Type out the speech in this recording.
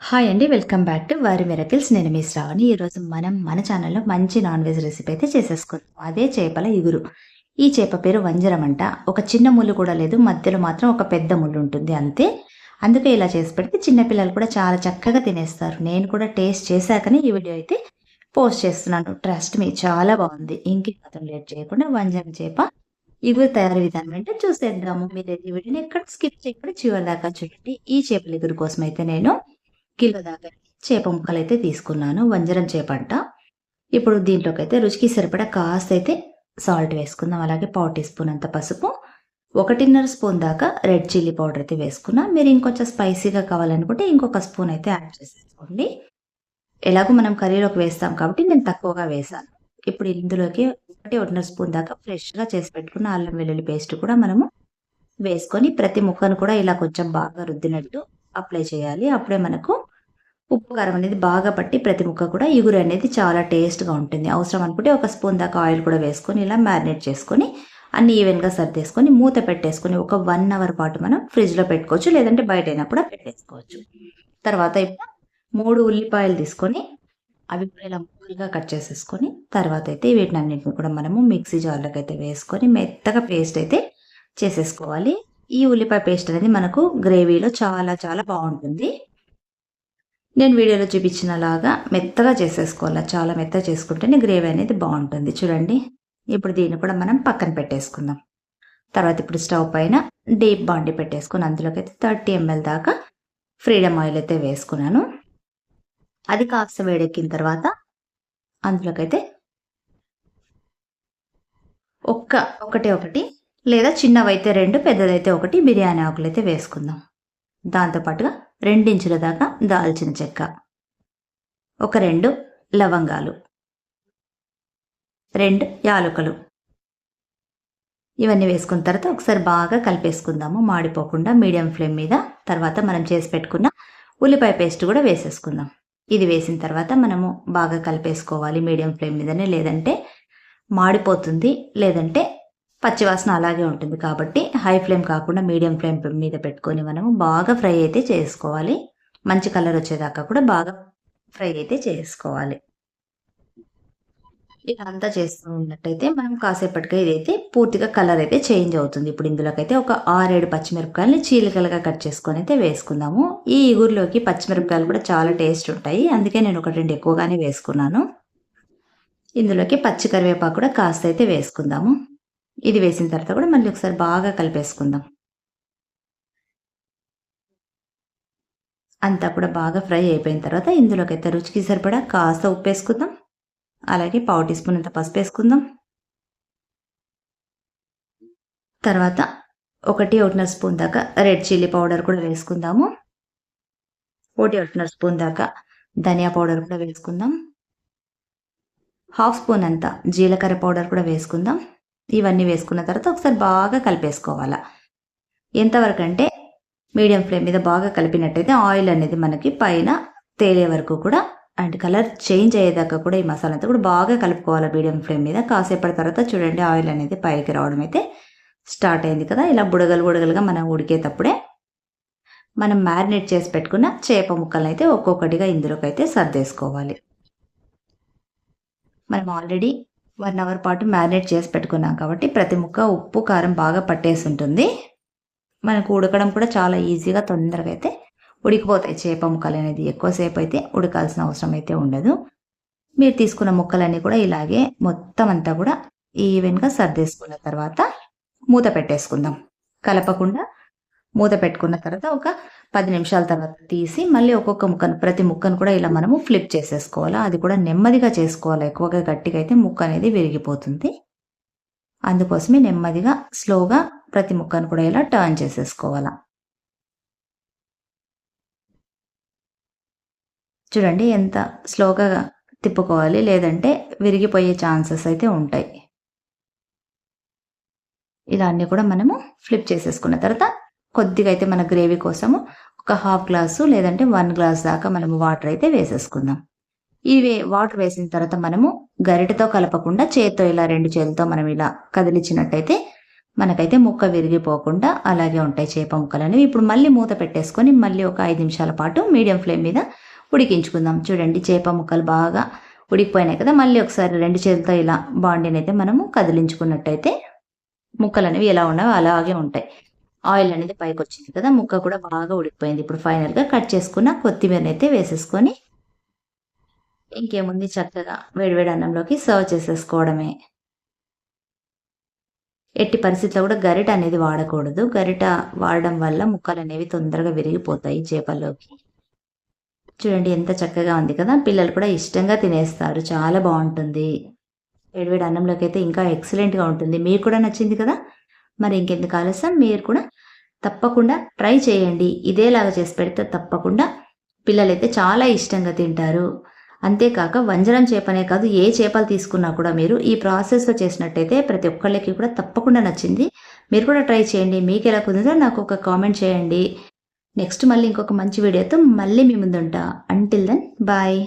Hi అండి welcome back to వారి miracles నేను మీ శ్రావణి. ఈరోజు మనం మన ఛానల్లో మంచి నాన్ వెజ్ రెసిపీ అయితే చేసేసుకుందాం. అదే చేపల ఇగురు. ఈ చేప పేరు వంజరం అంట. ఒక చిన్న ముళ్ళు కూడా లేదు మధ్యలో మాత్రం ఒక పెద్ద ముళ్ళు ఉంటుంది అంతే. అందుకే ఇలా చేసి పెడితే చిన్నపిల్లలు కూడా చాలా చక్కగా తినేస్తారు. నేను కూడా టేస్ట్ చేశాకనే ఈ వీడియో అయితే పోస్ట్ చేస్తున్నాను. ట్రస్ట్ మీ చాలా బాగుంది. ఇంకే మాత్రం లేట్ చేయకుండా వంజరం చేప ఇగురు తయారీ విధానం అంటే చూసేద్దాము. మీరు ఈ వీడియోని ఎక్కడ స్కిప్ చేయకుండా చివరి దాకా చూడండి. ఈ చేపల ఇగురు కోసం అయితే నేను కిలో దాకా చేప ముక్కలు అయితే తీసుకున్నాను. వంజరం చేప అంట. ఇప్పుడు దీంట్లోకి అయితే రుచికి సరిపడా కాస్త అయితే సాల్ట్ వేసుకుందాం. అలాగే పావు టీ స్పూన్ అంత పసుపు. ఒకటిన్నర స్పూన్ దాకా రెడ్ చిల్లీ పౌడర్ అయితే వేసుకున్నా. మీరు ఇంకొంచెం స్పైసీగా కావాలనుకుంటే ఇంకొక స్పూన్ అయితే యాడ్ చేసేసుకోండి. ఎలాగో మనం కర్రీలోకి వేస్తాం కాబట్టి నేను తక్కువగా వేసాను ఇప్పుడు ఇందులోకి ఒకటి ఒకటిన్నర స్పూన్ దాకా ఫ్రెష్గా చేసి పెట్టుకున్న అల్లం వెల్లుల్లి పేస్ట్ కూడా మనము వేసుకొని ప్రతి ముక్కను కూడా ఇలా కొంచెం బాగా రుద్దినట్టు అప్లై చేయాలి. అప్పుడే మనకు ఉప్పు కారం అనేది బాగా పట్టి ప్రతి ముక్క కూడా ఇగురు అనేది చాలా టేస్ట్గా ఉంటుంది. అవసరం అనుకుంటే ఒక స్పూన్ దాకా ఆయిల్ కూడా వేసుకొని ఇలా మ్యారినేట్ చేసుకొని అన్ని ఈవెన్గా సర్దేసుకొని మూత పెట్టేసుకొని ఒక వన్ అవర్ పాటు మనం ఫ్రిడ్జ్లో పెట్టుకోవచ్చు. లేదంటే బయట అయినా కూడా పెట్టేసుకోవచ్చు. తర్వాత ఇప్పుడు మూడు ఉల్లిపాయలు తీసుకొని అవి కూడా ఇలా ముక్కలుగా కట్ చేసేసుకొని తర్వాత అయితే వీటిని అన్నింటిని కూడా మనము మిక్సీ జార్లోకి అయితే వేసుకొని మెత్తగా పేస్ట్ అయితే చేసేసుకోవాలి. ఈ ఉల్లిపాయ పేస్ట్ అనేది మనకు గ్రేవీలో చాలా చాలా బాగుంటుంది. నేను వీడియోలో చూపించినలాగా మెత్తగా చేసేసుకోవాలి? చాలా మెత్తగా చేసుకుంటేనే గ్రేవీ అనేది బాగుంటుంది. చూడండి. ఇప్పుడు దీన్ని కూడా మనం పక్కన పెట్టేసుకుందాం. తర్వాత ఇప్పుడు స్టవ్ పైన డీప్ బాండి పెట్టేసుకుని అందులోకి అయితే థర్టీ ఎంఎల్ దాకా ఫ్రీడమ్ ఆయిల్ అయితే వేసుకున్నాను. అది కాస్త వేడెక్కిన తర్వాత అందులోకైతే ఒక్క ఒకటి ఒకటి లేదా చిన్నవైతే రెండు పెద్దదైతే ఒకటి బిర్యానీ ఆకులు అయితే వేసుకుందాం దాంతోపాటుగా రెండించుల దాకా దాల్చిన చెక్క. ఒక రెండు లవంగాలు. రెండు యాలకులు. ఇవన్నీ వేసుకున్న తర్వాత ఒకసారి బాగా కలిపేసుకుందాము. మాడిపోకుండా మీడియం ఫ్లేమ్ మీద తర్వాత మనం చేసి పెట్టుకున్న ఉల్లిపాయ పేస్ట్ కూడా వేసేసుకుందాం. ఇది వేసిన తర్వాత మనము బాగా కలిపేసుకోవాలి మీడియం ఫ్లేమ్ మీదనే. లేదంటే మాడిపోతుంది లేదంటే పచ్చివాసన అలాగే ఉంటుంది కాబట్టి హై ఫ్లేమ్ కాకుండా మీడియం ఫ్లేమ్ మీద పెట్టుకొని మనము బాగా ఫ్రై అయితే చేసుకోవాలి. మంచి కలర్ వచ్చేదాకా కూడా బాగా ఫ్రై అయితే చేసుకోవాలి. ఇదంతా చేస్తూ ఉన్నట్టయితే మనం కాసేపటికి ఇదైతే పూర్తిగా కలర్ అయితే చేంజ్ అవుతుంది. ఇప్పుడు ఇందులోకైతే ఒక ఆరేడు పచ్చిమిరపకాయలని చీలికలుగా కట్ చేసుకొని అయితే వేసుకుందాము. ఈ ఇగురులోకి పచ్చిమిరపకాయలు కూడా చాలా టేస్ట్ ఉంటాయి. అందుకే నేను ఒక రెండు ఎక్కువగానే వేసుకున్నాను. ఇందులోకి పచ్చి కరివేపాకు కూడా కాస్త అయితే వేసుకుందాము. ఇది వేసిన తర్వాత కూడా మళ్ళీ ఒకసారి బాగా కలిపేసుకుందాం. అంతా కూడా బాగా ఫ్రై అయిపోయిన తర్వాత ఇందులోకి అయితే రుచికి సరిపడా కాస్త ఉప్పు వేసుకుందాం. అలాగే పావు టీ స్పూన్ అంత పసుపు వేసుకుందాం. తర్వాత ఒకటి ఒకటిన్నర స్పూన్ దాకా రెడ్ చిల్లీ పౌడర్ కూడా వేసుకుందాము. ఒకటి ఒకటిన్నర స్పూన్ దాకా ధనియా పౌడర్ కూడా వేసుకుందాం. హాఫ్ స్పూన్ అంతా జీలకర్ర పౌడర్ కూడా వేసుకుందాం. ఇవన్నీ వేసుకున్న తర్వాత ఒకసారి బాగా కలిపేసుకోవాలా. ఎంతవరకు అంటే మీడియం ఫ్లేమ్ మీద బాగా కలిపినట్టయితే ఆయిల్ అనేది మనకి పైన తేలే వరకు కూడా అండ్ కలర్ చేంజ్ అయ్యేదాకా కూడా ఈ మసాలా అంతా కూడా బాగా కలుపుకోవాలి మీడియం ఫ్లేమ్ మీద. కాసేపటి తర్వాత చూడండి ఆయిల్ అనేది పైకి రావడం అయితే స్టార్ట్ అయింది కదా. ఇలా బుడగలు బుడగలుగా మనం ఉడికేటప్పుడే మనం మ్యారినేట్ చేసి పెట్టుకున్న చేప ముక్కలను అయితే ఒక్కొక్కటిగా ఇందులోకి అయితే సర్దేసుకోవాలి. మనం ఆల్రెడీ వన్ అవర్ పాటు మ్యారినేట్ చేసి పెట్టుకున్నాం కాబట్టి ప్రతి ముక్క ఉప్పు కారం బాగా పట్టేసి ఉంటుంది. మనకు ఉడకడం కూడా చాలా ఈజీగా తొందరగా అయితే ఉడికిపోతాయి. చేప ముక్కలు అనేది ఎక్కువసేపు అయితే ఉడకాల్సిన అవసరం అయితే ఉండదు. మీరు తీసుకున్న ముక్కలన్నీ కూడా ఇలాగే మొత్తం అంతా కూడా ఈవెన్గా సర్దేసుకున్న తర్వాత మూత పెట్టేసుకుందాం. కలపకుండా మూత పెట్టుకున్న తర్వాత ఒక పది నిమిషాల తర్వాత తీసి మళ్ళీ ఒక్కొక్క ముక్కను ప్రతి ముక్కను కూడా ఇలా మనము ఫ్లిప్ చేసేసుకోవాలి? అది కూడా నెమ్మదిగా చేసుకోవాలి? ఎక్కువగా గట్టిగా అయితే ముక్క అనేది విరిగిపోతుంది. అందుకోసమే నెమ్మదిగా స్లోగా ప్రతి ముక్కను కూడా ఇలా టర్న్ చేసేసుకోవాలా. చూడండి ఎంత స్లోగా తిప్పుకోవాలి. లేదంటే విరిగిపోయే ఛాన్సెస్ అయితే ఉంటాయి. ఇలా అన్నీ కూడా మనము ఫ్లిప్ చేసేసుకున్న తర్వాత కొద్దిగా అయితే మన గ్రేవీ కోసము ఒక హాఫ్ గ్లాసు లేదంటే వన్ గ్లాస్ దాకా మనము వాటర్ అయితే వేసేసుకుందాం. ఇవి వాటర్ వేసిన తర్వాత మనము గరిటతో కలపకుండా చేత్తో ఇలా రెండు చేతులతో మనం ఇలా కదిలించినట్టయితే మనకైతే ముక్క విరిగిపోకుండా అలాగే ఉంటాయి చేప ముక్కలు అనేవి ఇప్పుడు మళ్ళీ మూత పెట్టేసుకొని మళ్ళీ ఒక ఐదు నిమిషాల పాటు మీడియం ఫ్లేమ్ మీద ఉడికించుకుందాం. చూడండి చేప ముక్కలు బాగా ఉడికిపోయినాయి కదా మళ్ళీ ఒకసారి రెండు చేతులతో ఇలా బాండీని అయితే మనము కదిలించుకున్నట్టయితే ముక్కలు అనేవి ఎలా ఉన్నాయో అలాగే ఉంటాయి. ఆయిల్ అనేది పైకి వచ్చింది కదా ముక్క కూడా బాగా ఉడికిపోయింది. ఇప్పుడు ఫైనల్గా కట్ చేసుకున్న కొత్తిమీరని అయితే వేసేసుకొని ఇంకేముంది చక్కగా వేడివేడి అన్నంలోకి సర్వ్ చేసేసుకోవడమే. ఎట్టి పరిస్థితిలో కూడా గరిట అనేది వాడకూడదు. గరిట వాడడం వల్ల ముక్కలు అనేవి తొందరగా విరిగిపోతాయి చేపల్లోకి. చూడండి ఎంత చక్కగా ఉంది కదా పిల్లలు కూడా ఇష్టంగా తినేస్తారు. చాలా బాగుంటుంది. వేడివేడి అన్నంలోకి అయితే ఇంకా ఎక్సలెంట్గా ఉంటుంది. మీకు కూడా నచ్చింది కదా? మరి ఇంకెందుకు ఆలస్యం? మీరు కూడా తప్పకుండా ట్రై చేయండి. ఇదేలాగా చేసి పెడితే తప్పకుండా పిల్లలైతే చాలా ఇష్టంగా తింటారు. అంతేకాక వంజరం చేపనే కాదు ఏ చేపలు తీసుకున్నా కూడా మీరు ఈ ప్రాసెస్లో చేసినట్టయితే ప్రతి ఒక్కళ్ళకి కూడా తప్పకుండా నచ్చింది. మీరు కూడా ట్రై చేయండి. మీకు ఎలా కుదిరిందో నాకు ఒక కామెంట్ చేయండి. నెక్స్ట్ మళ్ళీ ఇంకొక మంచి వీడియోతో మళ్ళీ మీ ముందుంటా. Until then bye